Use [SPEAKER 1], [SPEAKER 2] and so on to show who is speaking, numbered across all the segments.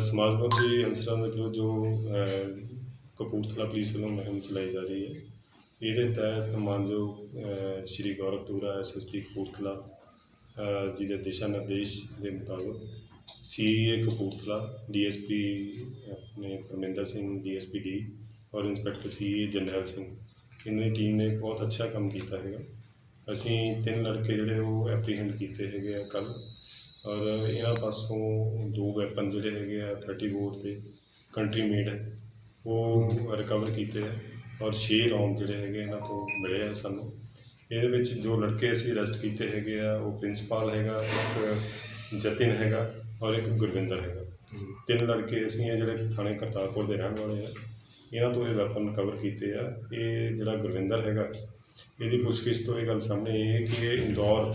[SPEAKER 1] ਸਮਾਜਵਾਦੀ ਅਨਸਰਾਂ ਦੇ ਵਿਰੁੱਧ ਜੋ ਅਹ, ਕਪੂਰਥਲਾ ਪੁਲਿਸ ਵੱਲੋਂ ਮੁਹਿੰਮ ਚਲਾਈ ਜਾ ਰਹੀ ਹੈ ਇਹਦੇ ਤਹਿਤ ਮਾਨਯੋਗ ਅਹ, ਸ਼੍ਰੀ ਗੌਰਵ ਟੂਰਾ ਐਸਐਸਪੀ ਕਪੂਰਥਲਾ ਅਹ, ਜੀ ਦੇ ਦਿਸ਼ਾ ਨਿਰਦੇਸ਼ ਦੇ ਮੁਤਾਬਕ ਸੀਏ ਕਪੂਰਥਲਾ ਡੀਐਸਪੀ ਆਪਣੇ ਪਰਮਿੰਦਰ ਸਿੰਘ ਡੀਐਸਪੀ ਡੀ ਔਰ ਇੰਸਪੈਕਟਰ ਸੀਏ ਜਰਨੈਲ ਸਿੰਘ ਇਹਨਾਂ ਦੀ ਟੀਮ ਨੇ ਬਹੁਤ ਅੱਛਾ ਕੰਮ ਕੀਤਾ ਹੈਗਾ। ਅਸੀਂ ਤਿੰਨ ਲੜਕੇ ਜਿਹੜੇ ਉਹ ਐਪਰੀਹੈਂਡ ਕੀਤੇ ਹੈਗੇ ਆ ਕੱਲ੍ਹ। ਔਰ ਇਹਨਾਂ ਪਾਸੋਂ ਦੋ ਵੈਪਨ ਜਿਹੜੇ ਹੈਗੇ ਆ 30 ਬੋਰ ਦੇ ਕੰਟਰੀ ਮੇਡ ਹੈ ਉਹ ਰਿਕਵਰ ਕੀਤੇ ਆ ਔਰ 6 ਰੌਂਡ ਜਿਹੜੇ ਹੈਗੇ ਇਹਨਾਂ ਤੋਂ ਮਿਲੇ ਆ ਸਾਨੂੰ। ਇਹਦੇ ਵਿੱਚ ਜੋ ਲੜਕੇ ਅਸੀਂ ਅਰੈਸਟ ਕੀਤੇ ਹੈਗੇ ਆ, ਉਹ ਪ੍ਰਿੰਸੀਪਲ ਹੈਗਾ, ਇੱਕ ਜਤਿਨ ਹੈਗਾ ਔਰ ਇੱਕ ਗੁਰਵਿੰਦਰ ਹੈਗਾ। ਤਿੰਨ ਲੜਕੇ ਅਸੀਂ ਇਹ ਜਿਹੜੇ ਥਾਣੇ ਕਰਤਾਰਪੁਰ ਦੇ ਰਹਿਣ ਵਾਲੇ ਆ, ਇਹਨਾਂ ਤੋਂ ਇਹ ਵੈਪਨ ਰਿਕਵਰ ਕੀਤੇ ਆ। ਇਹ ਜਿਹੜਾ ਗੁਰਵਿੰਦਰ ਹੈਗਾ, ਇਹਦੀ ਪੁੱਛਗਿੱਛ ਤੋਂ ਇਹ ਗੱਲ ਸਾਹਮਣੇ ਆਈ ਹੈ ਕਿ ਇਹ ਇੰਦੌਰ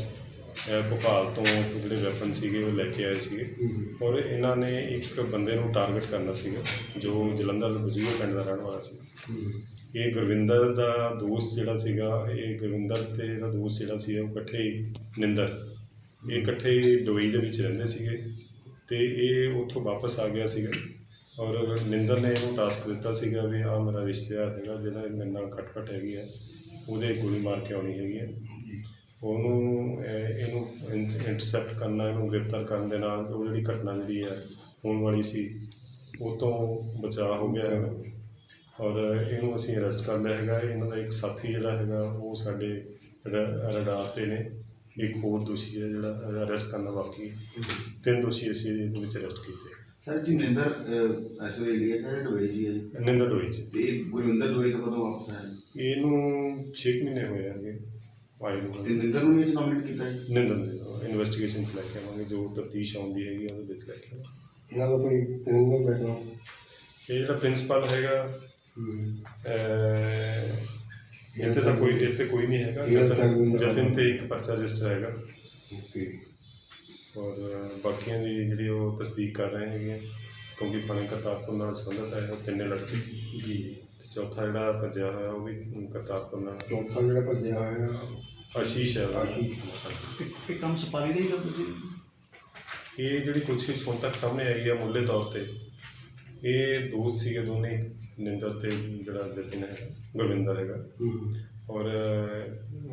[SPEAKER 1] ਭੋਪਾਲ ਤੋਂ ਜਿਹੜੇ ਵੈਪਨ ਸੀਗੇ ਉਹ ਲੈ ਕੇ ਆਏ ਸੀਗੇ। ਔਰ ਇਹਨਾਂ ਨੇ ਇੱਕ ਬੰਦੇ ਨੂੰ ਟਾਰਗੇਟ ਕਰਨਾ ਸੀਗਾ ਜੋ ਜਲੰਧਰ ਦੇ ਬਜੂਰ ਪਿੰਡ ਦਾ ਰਹਿਣ ਵਾਲਾ ਸੀ। ਇਹ ਗੁਰਵਿੰਦਰ ਦਾ ਦੋਸਤ ਜਿਹੜਾ ਸੀਗਾ ਇਹ ਗੁਰਵਿੰਦਰ ਤੇ ਇਹਦਾ ਦੋਸਤ ਜਿਹੜਾ ਸੀ ਉਹ ਇਕੱਠੇ ਹੀ ਨਿੰਦਰ। ਇਹ ਇਕੱਠੇ ਹੀ ਦੁਬਈ ਦੇ ਵਿੱਚ ਰਹਿੰਦੇ ਸੀਗੇ ਤੇ ਇਹ ਉੱਥੋਂ ਵਾਪਸ ਆ ਗਿਆ ਸੀਗਾ। ਔਰ ਨਿੰਦਰ ਨੇ ਇਹਨੂੰ ਟਾਸਕ ਦਿੱਤਾ ਸੀਗਾ ਵੀ ਆ ਮੇਰਾ ਰਿਸ਼ਤੇਦਾਰ ਹੈਗਾ ਜਿਹੜਾ ਮੇਰੇ ਨਾਲ ਖਟਖਟ ਹੈਗੀ ਹੈ ਉਹਦੇ ਗੋਲੀ ਮਾਰ ਕੇ ਆਉਣੀ ਹੈਗੀ ਹੈ। ਉਹਨੂੰ ਇਹਨੂੰ ਇੰਟਰਸੈਪਟ ਕਰਨਾ ਇਹਨੂੰ ਗ੍ਰਿਫਤਾਰ ਕਰਨ ਦੇ ਨਾਲ ਉਹ ਜਿਹੜੀ ਘਟਨਾ ਜਿਹੜੀ ਹੈ ਹੋਣ ਵਾਲੀ ਸੀ ਉਹ ਤੋਂ ਬਚਾਅ ਹੋ ਗਿਆ ਹੈਗਾ। ਔਰ ਇਹਨੂੰ ਅਸੀਂ ਅਰੈਸਟ ਕਰ ਲਿਆ ਹੈਗਾ। ਇਹਨਾਂ ਦਾ ਇੱਕ ਸਾਥੀ ਜਿਹੜਾ ਹੈਗਾ ਉਹ ਸਾਡੇ ਰ- ਰਡਾਰ ਤੇ ਨੇ। ਇੱਕ ਹੋਰ ਦੋਸ਼ੀ ਹੈ ਜਿਹੜਾ ਅਰੈਸਟ ਕਰਨਾ ਬਾਕੀ ਹੈ। ਤਿੰਨ ਦੋਸ਼ੀ ਅਸੀਂ ਇਹਦੇ ਵਿੱਚ ਅਰੈਸਟ ਕੀਤੇ
[SPEAKER 2] ਸਰ ਜੀ ਨਿੰਦਰ ਵੇ ਇੰਡੀਆ ਚ ਹੈ ਜੀ ਹੈ ਜੀ।
[SPEAKER 1] ਨਿੰਦਰ ਡੋਈ ਚ।
[SPEAKER 2] ਤੇ ਇਹ ਗੁਰਵਿੰਦਰ ਦੁਬਈ ਤੋਂ ਕਦੋਂ ਵਾਪਸ ਆਇਆ?
[SPEAKER 1] ਇਹਨੂੰ 6 ਮਹੀਨੇ ਹੋਏ ਹੈਗੇ। ਨੂੰ
[SPEAKER 2] ਤੇ ਨਿੰਦਰ ਨੂੰ ਇਹ ਨੋਮੀਨੇਟ ਕੀਤਾ ਜੀ?
[SPEAKER 1] ਨਿੰਦਰ ਦੇ ਇਨਵੈਸਟੀਗੇਸ਼ਨ ਚ ਲੈ ਕੇ ਆਵਾਂਗੇ ਜੋ ਤਫਤੀਸ਼ ਆਉਂਦੀ ਹੈਗੀ ਉਹਦੇ ਵਿੱਚ ਲੈ ਕੇ ਆਵਾਂਗੇ।
[SPEAKER 3] ਇਹਨਾਂ ਦਾ ਕੋਈ ਕ੍ਰਿਮੀਨਲ ਬੈਕਗ੍ਰਾਉਂਡ
[SPEAKER 1] ਇਹ ਜਿਹੜਾ ਪ੍ਰਿੰਸੀਪਲ ਹੈਗਾ ਅਹ, ਇੱਥੇ ਤਾਂ ਕੋਈ ਇੱਥੇ ਕੋਈ ਨਹੀਂ ਹੈਗਾ
[SPEAKER 3] ਇਹ
[SPEAKER 1] ਜਤਨ ਤੇ ਇੱਕ ਪਰਚਾ ਰਜਿਸਟਰ ਹੈਗਾ।
[SPEAKER 3] ਓਕੇ।
[SPEAKER 1] ਔਰ ਬਾਕੀਆਂ ਦੀ ਜਿਹੜੀ ਉਹ ਤਸਦੀਕ ਕਰ ਰਹੇ ਹੈਗੇ ਆ, ਕਿਉਂਕਿ ਥਾਣੇ ਕਰਤਾਰਪੁਰ ਨਾਲ ਸੰਬੰਧਿਤ ਹੈ ਉਹ ਤਿੰਨੇ ਲੜਕੇ। ਜੀ। ਚੌਥਾ ਜਿਹੜਾ ਭੱਜਿਆ ਹੋਇਆ ਉਹ ਵੀ ਕਰਤਾਰਪੁਰ ਨਾਲ।
[SPEAKER 3] ਚੌਥਾ ਜਿਹੜਾ ਭੱਜਿਆ ਹੋਇਆ
[SPEAKER 1] ਆਸ਼ੀਸ਼ ਹੈ। ਉਹਦਾ।
[SPEAKER 4] ਇਹ ਕੰਮ ਸਪਾਰੀ ਦਾ ਹੀ ਕਰਦੇ ਸੀ?
[SPEAKER 1] ਇਹ ਜਿਹੜੀ ਪੁੱਛਗਿੱਛ ਹੁਣ ਤੱਕ ਸਾਹਮਣੇ ਆਈ ਹੈ ਮੁੱਢਲੇ ਤੌਰ ਤੇ ਇਹ ਦੋਸਤ ਸੀਗੇ ਦੋਨੇ ਨਿੰਦਰ ਤੇ ਜਿਹੜਾ ਜਤਿਨ ਹੈ ਗੁਰਵਿੰਦਰ ਹੈਗਾ। ਔਰ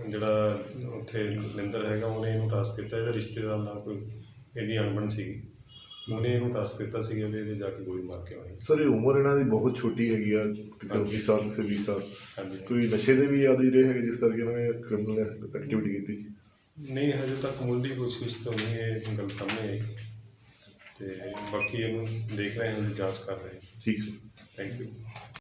[SPEAKER 1] ਜਿਹੜਾ ਉੱਥੇ ਨਿੰਦਰ ਹੈਗਾ ਉਹਨੇ ਇਹਨੂੰ ਟਾਸਕ ਕੀਤਾ ਇਹਦਾ ਰਿਸ਼ਤੇਦਾਰ ਨਾਲ ਕੋਈ ਇਹਦੀ ਅਣਬਣ ਸੀਗੀ। ਉਹਨੇ ਇਹਨੂੰ ਟਾਸਕ ਦਿੱਤਾ ਸੀਗਾ ਵੀ ਇਹਦੇ ਜਾ ਕੇ ਗੋਲੀ ਮਾਰ ਕੇ ਆਉਣੀ।
[SPEAKER 5] ਸਰ ਇਹ ਉਮਰ ਇਹਨਾਂ ਦੀ ਬਹੁਤ ਛੋਟੀ ਹੈਗੀ ਆ ਕਿਸੇ 20 ਸਾਲ ਕਿਸੇ 20 ਸਾਲ।
[SPEAKER 1] ਹਾਂਜੀ।
[SPEAKER 5] ਕੋਈ ਨਸ਼ੇ ਦੇ ਵੀ ਆਦੀ ਰਹੇ ਹੈਗੇ ਜਿਸ ਕਰਕੇ ਇਹਨਾਂ ਨੇ ਕ੍ਰਿਮੀਨਲ ਐਕਟੀਵਿਟੀ ਕੀਤੀ
[SPEAKER 1] ਨਹੀਂ ਹਜੇ ਤੱਕ ਮੁੱਢਲੀ ਪੁੱਛਗਿੱਛ ਤੋਂ ਨਹੀਂ ਇਹ ਗੱਲ ਸਾਹਮਣੇ ਆਈ। ਤੇ ਬਾਕੀ ਇਹਨੂੰ ਦੇਖ ਰਹੇ ਹਾਂ ਜਾਂਚ ਕਰ ਰਹੇ ਹਾਂ।
[SPEAKER 5] ਠੀਕ ਸਰ
[SPEAKER 1] ਥੈਂਕ ਯੂ